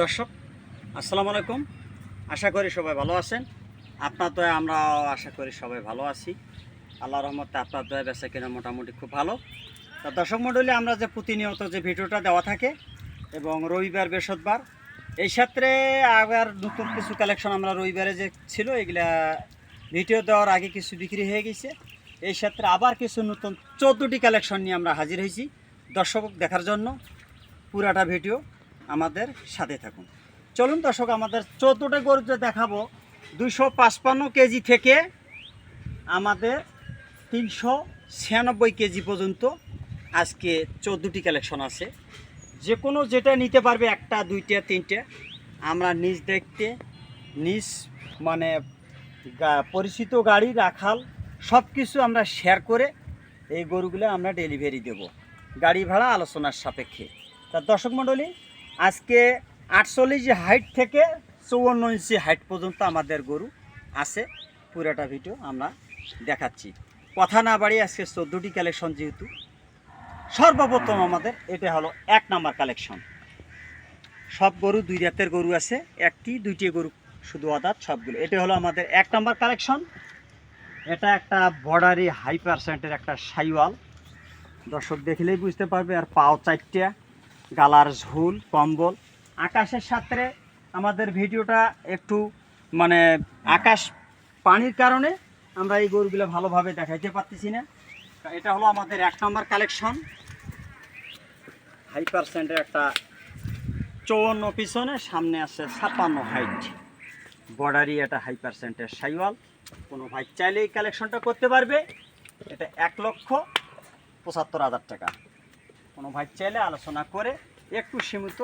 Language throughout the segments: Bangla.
দর্শক, আসসালামু আলাইকুম। আশা করি সবাই ভালো আছেন। আপনার দয়া, আমরাও আশা করি সবাই ভালো আছি। আল্লাহ রহমতে আপনার দয়া বেচা কিনা মোটামুটি খুব ভালো। তা দর্শক মণ্ডলী, আমরা যে প্রতিনিয়ত যে ভিডিওটা দেওয়া থাকে এবং রবিবার, বৃহস্পতিবার, এই ক্ষেত্রে আবার নতুন কিছু কালেকশন আমরা রবিবারে যে ছিল, এগুলা ভিডিও দেওয়ার আগে কিছু বিক্রি হয়ে গেছে। এই ক্ষেত্রে আবার কিছু নতুন চোদ্দোটি কালেকশন নিয়ে আমরা হাজির হয়েছি দর্শক দেখার জন্য। পুরাটা ভিডিও আমাদের সাথে থাকুন। চলুন দর্শক, আমাদের চোদ্দোটা গরু যে দেখাবো দুশো পাঁচপান্ন কেজি থেকে আমাদের তিনশো ছিয়ানব্বই কেজি পর্যন্ত আজকে চোদ্দোটি কালেকশন আছে। যে কোনো যেটা নিতে পারবে, একটা, দুইটা, তিনটে। আমরা নিজ দেখতে, নিজ মানে পরিচিত গাড়ি, রাখাল সব কিছু আমরা শেয়ার করে এই গরুগুলো আমরা ডেলিভারি দেব। গাড়ি ভাড়া আলোচনার সাপেক্ষে। তা দর্শক মণ্ডলী আজকে আটচল্লিশ হাইট থেকে চৌয়ান্ন ইঞ্চি হাইট পর্যন্ত আমাদের গরু আছে। পুরোটা ভিডিও আমরা দেখাচ্ছি। কথা না বাড়িয়ে আজকে চোদ্দোটি কালেকশন যেহেতু, সর্বপ্রথম আমাদের এটা হলো এক নাম্বার কালেকশন সব গরু দুই রাতের গরু আছে, একটি, দুইটি গরু শুধু অদাত, সবগুলো। এটা হলো আমাদের এক নাম্বার কালেকশন এটা একটা বর্ডারি হাই পার্সেন্টের একটা সাইওয়াল। দর্শক দেখলেই বুঝতে পারবে, আর পাও চারটা। গালার ঝুল, কম্বল। আকাশের সাথে আমাদের ভিডিওটা একটু মানে আকাশ পানির কারণে আমরা এই গরুগুলো ভালোভাবে দেখাইতে পারতেছি না। এটা হলো আমাদের এক নম্বর কালেকশন। হাই পার্সেন্টের একটা চৌয়ান্ন পিছনে, সামনে আছে ছাপ্পান্ন হাইট। বর্ডারি এটা হাই পার্সেন্টের সাইওয়াল। কোনো ভাই চাইলে এই কালেকশনটা করতে পারবে। এটা এক লক্ষ পঁচাত্তর হাজার টাকা। কোনো ভাই চাইলে আলোচনা করে একটু সীমিত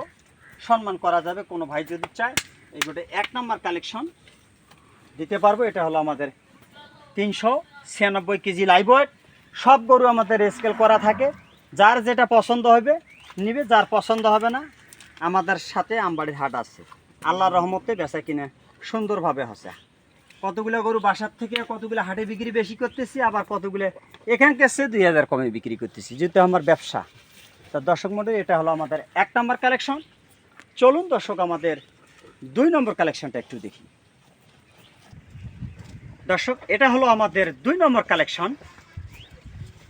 সম্মান করা যাবে, কোনো ভাই যদি চায়। এইগুলো এক নম্বর কালেকশন দিতে পারব, এটা হলো আমাদের তিনশো ছিয়ানব্বই কেজি লাইভ ওয়েট সব গরু আমাদের স্কেল করা থাকে। যার যেটা পছন্দ হবে, নিবে, যার পছন্দ হবে না, আমাদের সাথে আমবাড়ির হাট আছে। আল্লাহর রহমতে বেচা কিনে সুন্দরভাবে হসে কতগুলো গরু বাসার থেকে কতগুলো হাটে বিক্রি বেশি করতেছি, আবার কতগুলো এখানকার সে দুই হাজার কমে বিক্রি করতেছি, যেহেতু আমার ব্যবসা। তা দর্শক মন্ডলী, এটা হলো আমাদের এক নম্বর কালেকশন চলুন দর্শক, আমাদের দুই নম্বর কালেকশনটা একটু দেখি। দর্শক, এটা হলো আমাদের দুই নম্বর কালেকশন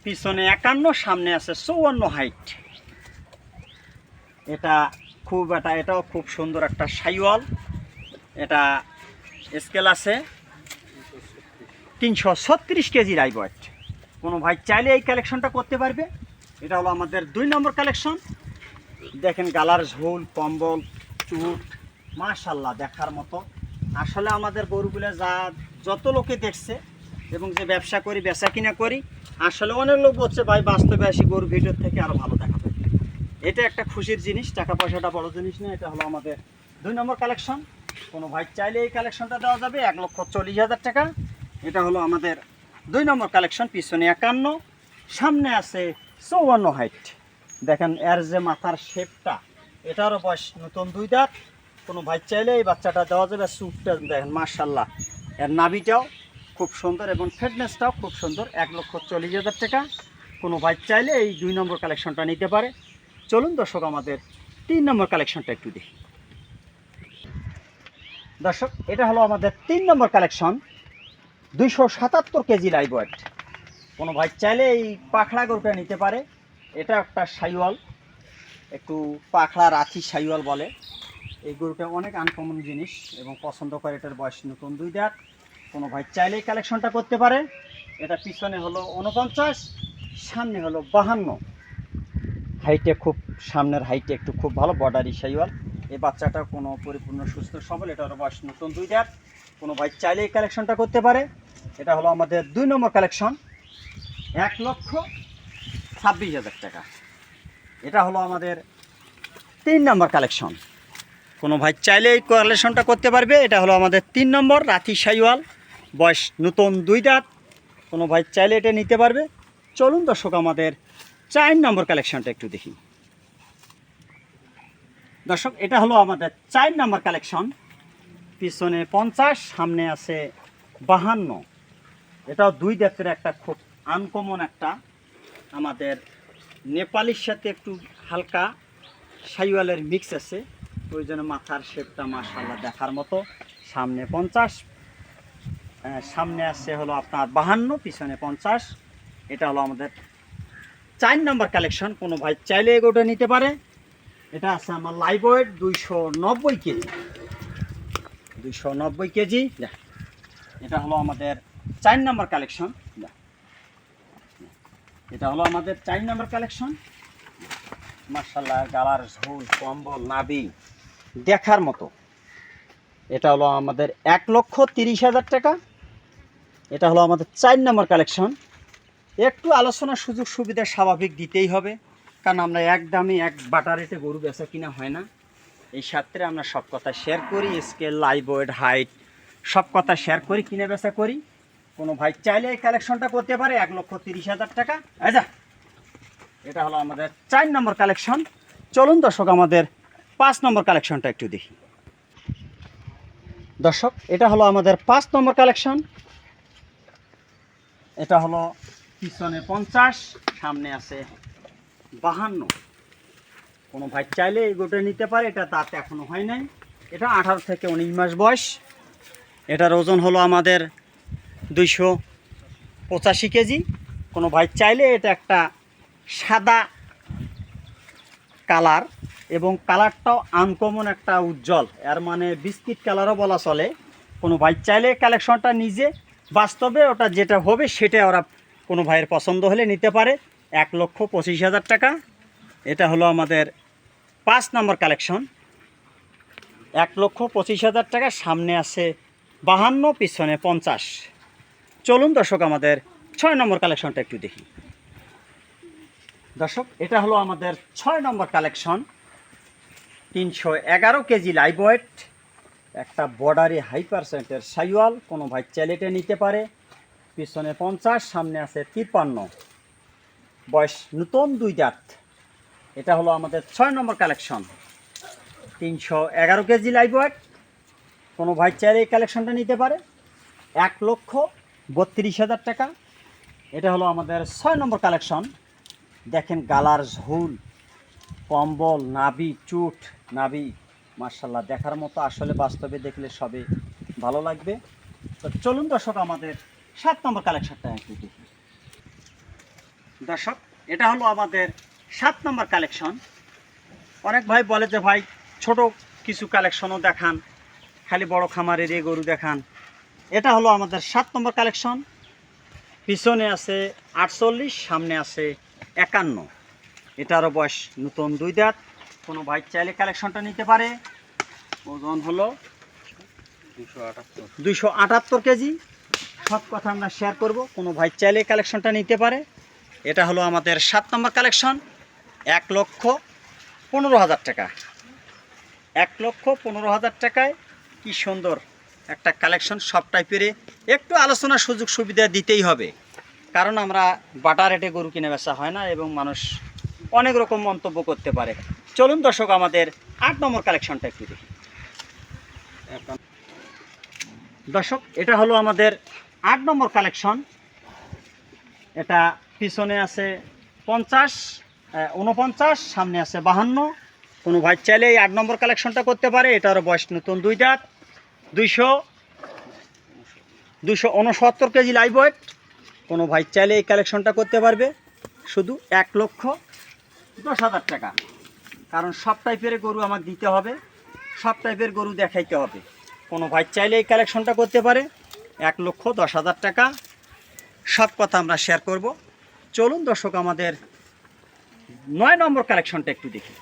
পিছনে একান্ন, সামনে আছে চৌয়ান্ন হাইট এটা খুব এটা এটাও খুব সুন্দর একটা সাইওয়াল। এটা স্কেল আছে তিনশো ছত্রিশ কেজি রাইবয়েট কোনো ভাই চাইলে এই কালেকশনটা করতে পারবে। এটা হলো আমাদের দুই নম্বর কালেকশন দেখেন গালার ঝোল, কম্বল, চুট, মাশাল্লাহ দেখার মতো। আসলে আমাদের গরুগুলো যা, যত লোকে দেখছে এবং যে ব্যবসা করি, বেচা কিনা করি, আসলে অনেক লোক বলছে, ভাই, বাস্তবে আসি গরু ভিডিওর থেকে আরও ভালো দেখাবে। এটা একটা খুশির জিনিস, টাকা পয়সাটা বড় জিনিস না, এটা হলো আমাদের দুই নম্বর কালেকশন কোনো ভাই চাইলে এই কালেকশনটা দেওয়া যাবে, এক লক্ষ চল্লিশ হাজার টাকা। এটা হলো আমাদের দুই নম্বর কালেকশন পিছনে একান্ন। সামনে আছে চৌয়ান্ন হাইট দেখেন, এর যে মাথার শেপটা এটারও বয়স নতুন দুই দাঁত। কোনো ভাই চাইলে এই বাচ্চাটা দেওয়া যাবে স্যুটটা দেখেন মার্শাল্লাহ এর নাভিটাও খুব সুন্দর এবং ফিটনেসটাও খুব সুন্দর, এক লক্ষ চল্লিশ হাজার টাকা। কোনো ভাই চাইলে এই দুই নম্বর কালেকশনটা নিতে পারে। চলুন দর্শক, আমাদের তিন নম্বর কালেকশনটা একটু দেখি। দর্শক, এটা হলো আমাদের তিন নম্বর কালেকশন দুইশো সাতাত্তর কেজি লাইভ ওয়েট কোনো ভাই চাইলে এই পাখড়া গরুটা নিতে পারে। এটা একটা সাইওয়াল, একটু পাখড়া রাখি সাইওয়াল বলে। এই গরুটা অনেক আনকমন জিনিস এবং পছন্দ করে এটার বয়স নতুন দুই দাঁত। কোনো ভাই চাইলেই কালেকশনটা করতে পারে। এটা পিছনে হলো উনপঞ্চাশ সামনে হলো বাহান্ন। হাইটে খুব, সামনের হাইটে একটু খুব ভালো, বর্ডারি সাইওয়াল। এই বাচ্চাটা কোনো পরিপূর্ণ সুস্থ, সবল, এটা হলো বয়স নতুন দুই দাঁত। কোনো ভাই চাইলে এই কালেকশনটা করতে পারে। এটা হলো আমাদের দুই নম্বর কালেকশন এক লক্ষ ছাব্বিশ হাজার টাকা। এটা হলো আমাদের তিন নম্বর কালেকশন। কোনো ভাই চাইলে এই কালেকশনটা করতে পারবে। এটা হলো আমাদের তিন নম্বর রাতি সাইওয়াল, বয়স নতুন দুই দাঁত। কোনো ভাই চাইলে এটা নিতে পারবে। চলুন দর্শক, আমাদের চার নম্বর কালেকশনটা একটু দেখি। দর্শক, এটা হলো আমাদের চার নম্বর কালেকশন। পিছনে পঞ্চাশ, সামনে আছে বাহান্ন। এটাও দুই জাতের একটা খুব আনকমন একটা আমাদের নেপালির সাথে একটু হালকা সাইওয়ালের মিক্স আছে। ওই জন্য মাথার শেপটা মাশাল্লাহ দেখার মতো। সামনে পঞ্চাশ সামনে আসছে হলো আপনার বাহান্ন, পিছনে পঞ্চাশ। এটা হলো আমাদের চার নম্বর কালেকশন কোনো ভাই চাইলে এগোটা নিতে পারে। এটা আছে আমার লাইভ ওয়েট দুইশো নব্বই কেজি। দুইশো নব্বই কেজি। এটা হলো আমাদের চার নম্বর কালেকশন এটা হলো আমাদের চার নাম্বার কালেকশন মার্শাল্লাহ গালার ঝোল, কম্বল নাবি দেখার মতো। এটা হলো আমাদের এক লক্ষ তিরিশ হাজার টাকা। এটা হলো আমাদের চার নম্বর কালেকশন একটু আলোচনার সুযোগ সুবিধা স্বাভাবিক দিতেই হবে, কারণ আমরা এক দামে এক বাটা রেটে গরু বেচা কিনা হয় না। এই সাত্রে আমরা সব কথা শেয়ার করি স্কেল লাইভ হাইট সব কথা শেয়ার করি, কিনে বেচা করি। কোনো ভাই চাইলে এই কালেকশনটা করতে পারে, এক লক্ষ তিরিশ হাজার টাকা। আচ্ছা এটা হলো আমাদের চার নম্বর কালেকশন চলুন দর্শক, আমাদের পাঁচ নম্বর কালেকশনটা একটু দেখি। দর্শক, এটা হলো আমাদের পাঁচ নম্বর কালেকশন এটা হলো পিছনে পঞ্চাশ, সামনে আছে বাহান্ন। কোনো ভাই চাইলে এই গোটা নিতে পারে, এটা তাতে এখনও হয় নাই। এটা আঠারো থেকে উনিশ মাস বয়স। এটার ওজন হলো আমাদের দুইশো পঁচাশি কেজি। কোনো ভাই চাইলে এটা একটা সাদা কালার এবং কালারটাও আনকমন একটা উজ্জ্বল। এর মানে বিস্কিট কালারও বলা চলে। কোনো ভাই চাইলে কালেকশনটা নিজে, বাস্তবে ওটা যেটা হবে সেটা ওরা কোনো ভাইয়ের পছন্দ হলে নিতে পারে। এক লক্ষ পঁচিশ হাজার টাকা। এটা হলো আমাদের পাঁচ নম্বর কালেকশন। এক লক্ষ পঁচিশ হাজার টাকা, সামনে আছে বাহান্ন, পিছনে পঞ্চাশ। চলুন দর্শক, আমাদের ছয় নম্বর কালেকশনটা একটু দেখি। দর্শক, এটা হলো আমাদের ছয় নম্বর কালেকশন। তিনশো এগারো কেজি লাইভ ওয়েট একটা বর্ডারি হাই পার্সেন্টের সাইওয়াল, কোনো ভাই চ্যালেটে নিতে পারে। পিছনে পঞ্চাশ, সামনে আছে তিপ্পান্ন। বয়স নতুন দুই দাঁত। এটা হলো আমাদের ছয় নম্বর কালেকশন। তিনশো এগারো কেজি লাইভ ওয়েট কোনো ভাই এই কালেকশনটা নিতে পারে। এক লক্ষ বত্রিশ হাজার টাকা। এটা হলো আমাদের ছয় নম্বর কালেকশন। দেখেন গালার ঝুল, কম্বল নাবি চুট নাবি মার্শাল্লাহ দেখার মতো আসলে বাস্তবে দেখলে সবে ভালো লাগবে। তো চলুন দর্শক, আমাদের সাত নম্বর কালেকশনটা একটু দেখি। দর্শক, এটা হলো আমাদের সাত নম্বর কালেকশন। অনেক ভাই বলে যে, ভাই, ছোট কিছু কালেকশনও দেখান, খালি বড় খামারের এ গরু দেখান। এটা হলো আমাদের সাত নম্বর কালেকশন। পিছনে আছে আটচল্লিশ, সামনে আছে একান্ন। এটারও বয়স নতুন দুই দাঁত। কোনো ভাই চাইলে কালেকশনটা নিতে পারে। ওজন হলো দুইশো আটাত্তর কেজি। সব কথা আমরা শেয়ার করব। কোনো ভাই চাইলে কালেকশনটা নিতে পারে। এটা হলো আমাদের সাত নম্বর কালেকশন। এক লক্ষ পনেরো হাজার টাকা। এক লক্ষ পনেরো হাজার টাকায় কি সুন্দর একটা কালেকশন সব টাইপের একটু আলোচনার সুযোগ সুবিধা দিতেই হবে। কারণ আমরা বাটা রেটে গরু কিনে বেচা হয় না এবং মানুষ অনেক রকম মন্তব্য করতে পারে। চলুন দর্শক, আমাদের আট নম্বর কালেকশনটা একটু দেখি। দর্শক, এটা হলো আমাদের আট নম্বর কালেকশন এটা পিছনে আছে পঞ্চাশ উনপঞ্চাশ, সামনে আছে বাহান্ন। কোনো ভাই চাইলে এই আট নম্বর কালেকশনটা করতে পারে। এটারও বয়স নতুন দুই দাঁত। দুইশো দুশো উনসত্তর কেজি লাইভ ওয়েট কোনো ভাই চাইলে এই কালেকশনটা করতে পারবে। শুধু এক লক্ষ দশ হাজার টাকা। কারণ সব টাইপের গরু আমার দিতে হবে। সব টাইপের গরু দেখাইতে হবে। কোনো ভাই চাইলে এই কালেকশনটা করতে পারে। এক লক্ষ দশ হাজার টাকা। সব কথা আমরা শেয়ার করব। চলুন দর্শক, আমাদের নয় নম্বর কালেকশনটা একটু দেখি।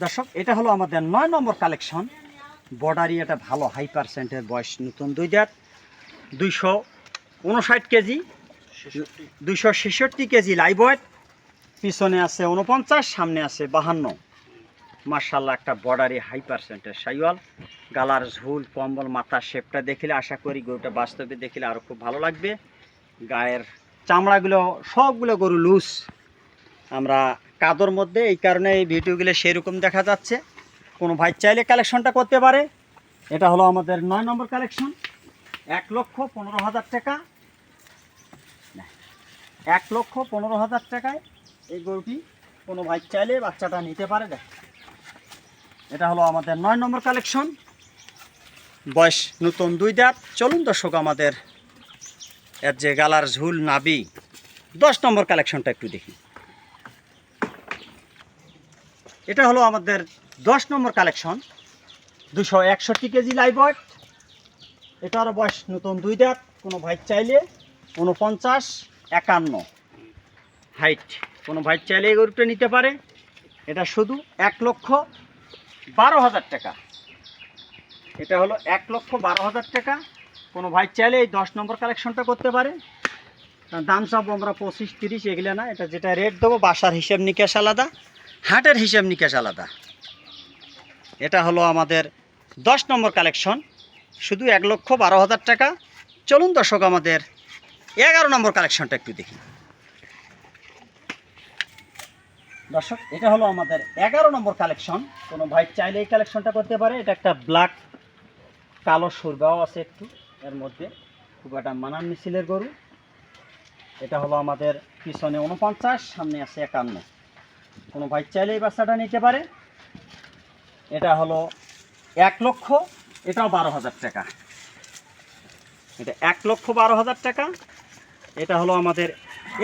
দর্শক, এটা হলো আমাদের নয় নম্বর কালেকশন বর্ডারি এটা ভালো হাই পার্সেন্টের বয়স, নতুন দুই দাঁত দুইশো উনষাট কেজি, দুইশো ছেষট্টি কেজি লাইভ পিছনে আছে উনপঞ্চাশ, সামনে আছে বাহান্ন। মার্শাল্লাহ একটা বর্ডারি হাই পার্সেন্টের সাইওয়াল। গালার ঝুল, কম্বল মাথার শেপটা দেখলে আশা করি গরুটা বাস্তবে দেখলে আরও খুব ভালো লাগবে। গায়ের চামড়াগুলো, সবগুলো গরু লুজ আমরা কাদর মধ্যে, এই কারণে এই ভিডিওগুলো সেরকম দেখা যাচ্ছে। কোনো ভাই চাইলে কালেকশনটা করতে পারে। এটা হলো আমাদের নয় নম্বর কালেকশন। এক লক্ষ পনেরো হাজার টাকা। এক লক্ষ পনেরো হাজার টাকায় এই গরুটি কোনো ভাই চাইলে বাচ্চাটা নিতে পারে, দেখ। এটা হলো আমাদের নয় নম্বর কালেকশন। বয়স নতুন দুই দাঁত। চলুন দর্শক, আমাদের এর যে গালার ঝুল নাবি, দশ নম্বর কালেকশনটা একটু দেখি। এটা হলো আমাদের দশ নম্বর কালেকশন। দুশো একষট্টি কেজি লাইভ ওয়েট এটার বয়স নতুন দুই দাঁত, কোনো ভাই চাইলে উনপঞ্চাশ একান্ন। হাইট কোনো ভাই চাইলে এই গরুটা নিতে পারে। এটা শুধু এক লক্ষ বারো হাজার টাকা। এটা হলো এক লক্ষ বারো হাজার টাকা। কোনো ভাই চাইলে এই দশ নম্বর কালেকশনটা করতে পারে। দাম সব আমরা পঁচিশ, তিরিশ, এগুলো না। এটা যেটা রেট দেবো, বাসার হিসেব নিকাশ আলাদা। হাটের হিসেব নিকাশ আলাদা। এটা হলো আমাদের দশ নম্বর কালেকশন। শুধু এক লক্ষ বারো হাজার টাকা। চলুন দর্শক, আমাদের এগারো নম্বর কালেকশনটা একটু দেখি। দর্শক, এটা হলো আমাদের এগারো নম্বর কালেকশন। কোনো ভাই চাইলে এই কালেকশনটা করতে পারে। এটা একটা ব্ল্যাক, কালো সুরগাও আছে একটু। এর মধ্যে খুব একটা মানান মিছিলের গরু। এটা হলো আমাদের পিছনে উনপঞ্চাশ সামনে আছে একান্ন। কোনো ভাই চাইলে এই বাচ্চাটা নিতে পারে। এটা হলো এক লক্ষ, এটাও বারো হাজার টাকা। এটা এক লক্ষ বারো হাজার টাকা। এটা হলো আমাদের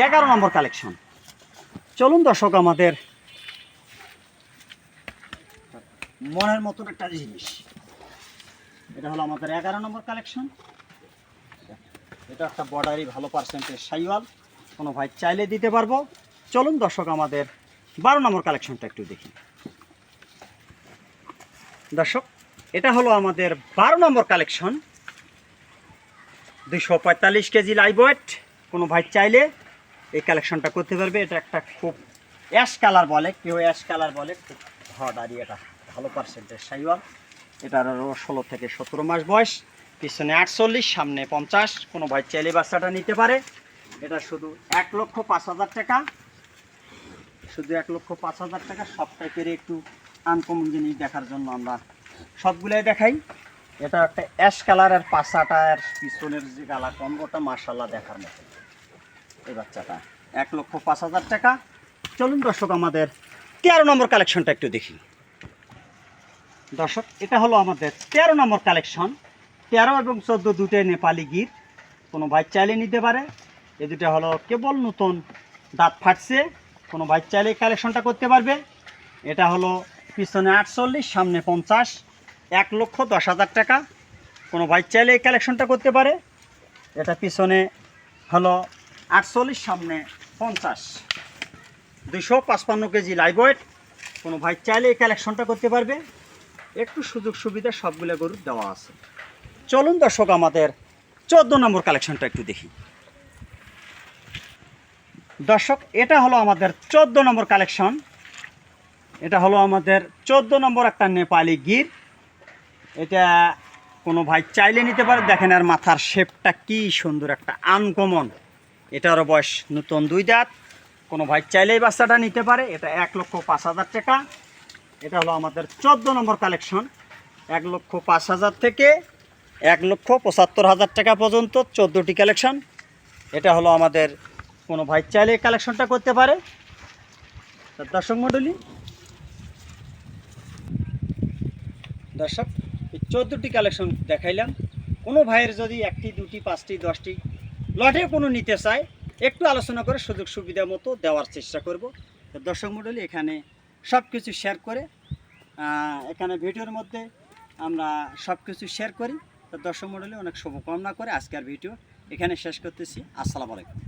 এগারো নম্বর কালেকশন চলুন দর্শক, আমাদের মনের মতন একটা জিনিস। এটা হলো আমাদের এগারো নম্বর কালেকশন এটা একটা বর্ডারই ভালো পার্সেন্টের সাইওয়াল। কোনো ভাই চাইলে দিতে পারব। চলুন দর্শক, আমাদের বারো নম্বর কালেকশনটা একটু দেখি। দর্শক, এটা হলো আমাদের বারো নম্বর কালেকশন দুইশো পঁয়তাল্লিশ কেজি লাইভ কোনো ভাই চাইলে এই কালেকশনটা করতে পারবে। এটা একটা খুব অ্যাশ কালার বলে, কেউ অ্যাশ কালার বলে, খুব হডারি এটা ভালো পার্সেন্টের সাইওয়াল। এটার ষোলো থেকে সতেরো মাস বয়স, পিছনে আটচল্লিশ, সামনে পঞ্চাশ। কোনো ভাই চাইলে বাচ্চাটা নিতে পারে। এটা শুধু এক লক্ষ পাঁচ হাজার টাকা। শুধু এক লক্ষ পাঁচ হাজার টাকা সব টাইপের একটু আনকমন জিনিস দেখার জন্য আমরা সবগুলাই দেখাই। এটা একটা অ্যাশ কালারের পাশাটা আর পিছনের যে কালার কম ওটা মার্শাল্লাহ দেখার মতো। এই বাচ্চাটা, এক লক্ষ পাঁচ হাজার টাকা। চলুন দর্শক, আমাদের তেরো নম্বর কালেকশনটা একটু দেখি। দর্শক, এটা হলো আমাদের তেরো নম্বর কালেকশন তেরো এবং চোদ্দ দুটোই নেপালি গির। কোনো ভাই চাইলে নিতে পারে। এ দুটো হলো কেবল নতুন দাঁত ফাটছে। কোনো ভাই চাইলে কালেকশনটা করতে পারবে। এটা হলো পিছনে আটচল্লিশ, সামনে পঞ্চাশ, এক লক্ষ দশ হাজার টাকা। কোনো ভাই চাইলে এই কালেকশনটা করতে পারে। এটা পিছনে হলো আটচল্লিশ, সামনে পঞ্চাশ। দুশো পাঁচপান্ন কেজি লাইভ ওয়েট কোনো ভাই চাইলে এই কালেকশনটা করতে পারবে। একটু সুযোগ সুবিধা সবগুলো গরুর দেওয়া আছে। চলুন দর্শক, আমাদের চোদ্দ নম্বর কালেকশনটা একটু দেখি। দর্শক, এটা হলো আমাদের চোদ্দ নম্বর কালেকশন। এটা হলো আমাদের চোদ্দ নম্বর একটা নেপালি গির। এটা কোনো ভাই চাইলে নিতে পারে। দেখেন আর মাথার শেপটা কি সুন্দর, একটা আনকমন। এটারও বয়স নতুন দুই দাঁত। কোনো ভাই চাইলেই বাচ্চাটা নিতে পারে। এটা এক লক্ষ পাঁচ হাজার টাকা। এটা হলো আমাদের চোদ্দ নম্বর কালেকশন। এক লক্ষ পাঁচ হাজার থেকে এক লক্ষ পঁচাত্তর হাজার টাকা পর্যন্ত চোদ্দোটি কালেকশন। এটা হলো আমাদের কোনো ভাই চাইলে কালেকশনটা করতে পারে। দর্শক মণ্ডলী, দর্শক, এই চোদ্দোটি কালেকশন দেখাইলাম। কোনো ভাইয়ের যদি একটি, দুটি, পাঁচটি, দশটি লটে কোনো নিতে চায়, একটু আলোচনা করে সুযোগ সুবিধা মতো দেওয়ার চেষ্টা করব। তো দর্শক মণ্ডলী, এখানে সব কিছু শেয়ার করে এখানে ভিডিওর মধ্যে আমরা সব কিছু শেয়ার করি। তো দর্শক মণ্ডলী, অনেক শুভকামনা করে আজকের ভিডিও এখানে শেষ করতেছি। আসসালামু আলাইকুম।